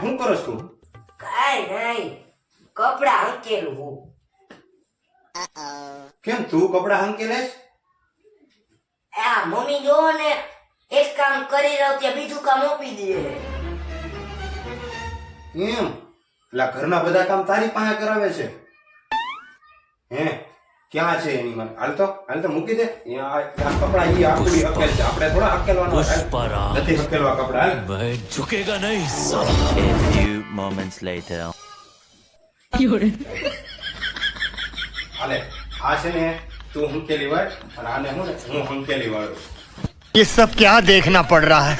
શું કરો છો? કાઈ નહીં. કપડા હંકેલું હું. કેમ તું કપડા હંકેલે આ મમ્મી જો ને એક કામ કરી રહ્યો ત્યાં બીજું કામ આપી દે. એમ? એટલે આ ઘરના બધા કામ તારી પાસે કરાવે છે? હે? ક્યાં છે એની માં હાલ તો હાલ તો મૂકી દે એ આ આ કપડા ઈ આખું ઈ હકેલ છે આપણે થોડા હકેલવાના હોય. પુષ્પરાજ. નથી હકેલવા કપડા હાલ मैं झुकेगा नहीं साला A few moments later. હાલે આ છે ને તું હંકેલી વાળ અને આને હું ને હું હંકેલી વાળું ये सब क्या देखना पड़ रहा है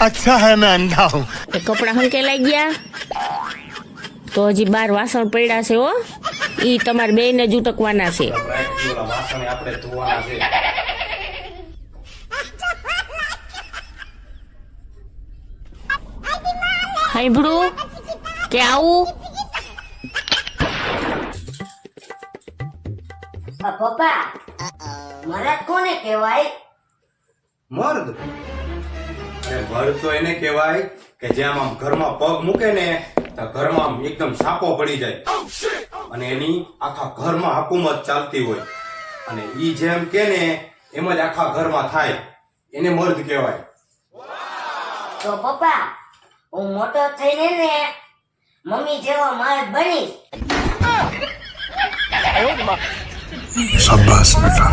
अच्छा है मैं अंधा हूँ એ કપડાં હંકેલાઈ ગયા તો હજી બાર વાસણ પડ્યા છે હો ઈ તમારે બેયને જ ઉટકવાના છે. સાંભળું કે આવું? પપ્પા મરદ કોને કહેવાય? મર્દ. અરે મર્દ તો એને કહેવાય કે જેમ આમ ઘરમાં પગ મૂકે ને તો ઘરમાં આમ એકદમ સાપો પડી જાય. અને એની આખા ઘરમાં હુકુમત ચાલતી હોય અને ઈ જેમ કે ને એમ જ આખા ઘરમાં થાય એને મર્દ કહેવાય તો પપ્પા હું મોટો થઈને ને મમ્મી જેવો મર્દ બનીશ शाबाश बेटा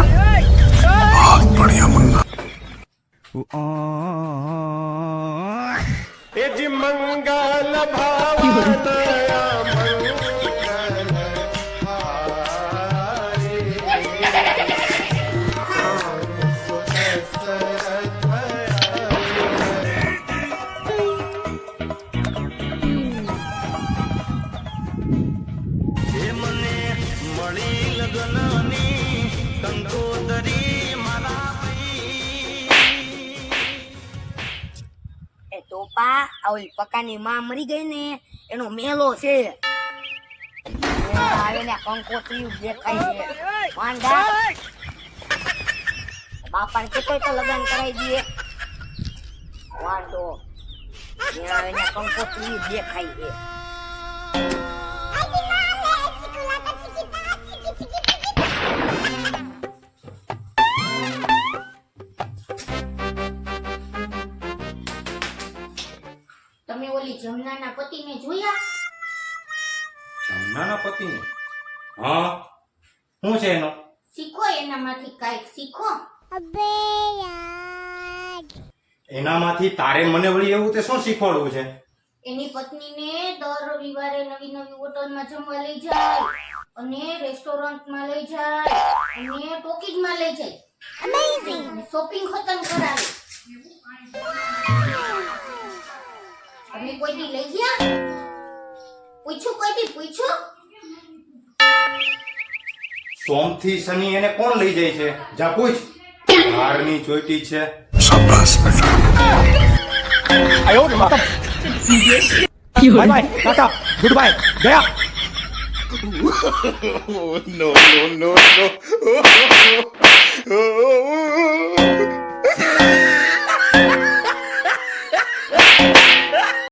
बहुत बढ़िया मुन्ना એ ટોપા આ ઓલી પકાની માં મરી ગઈ ને, એનો મેલો છે. આવે કંકોત્રી દેખાય છે. વાંડા બાપાને કેતો તો લગ્ન કરાવી દઈએ? વાંડો આવે ને કંકોત્રી દેખાય છે. ઓલી જમનાના પતિને જોયા? જમનાના પતિને? હા. શું છે એનો? શીખો એનામાંથી કાઈક શીખો. એનામાંથી તારે મને વળી એવું તે શું શીખવાડવું છે? એની પત્નીને દર રવિવારે નવી નવી હોટલમાં જમવા લઈ જાય અને રેસ્ટોરન્ટમાં લઈ જાય અને ટોકીજમાં લઈ જાય. અમેઝિંગ શોપિંગ ખતમ કરાવે. કોઈ દી લઈ ગયા? પૂછ્યું કોઈ દી પૂછ્યું? સોમથી શનિ એને કોણ લઈ જાય છે? જા પૂછ. હારની જોઈતી છે. ગયા નો નો નો નો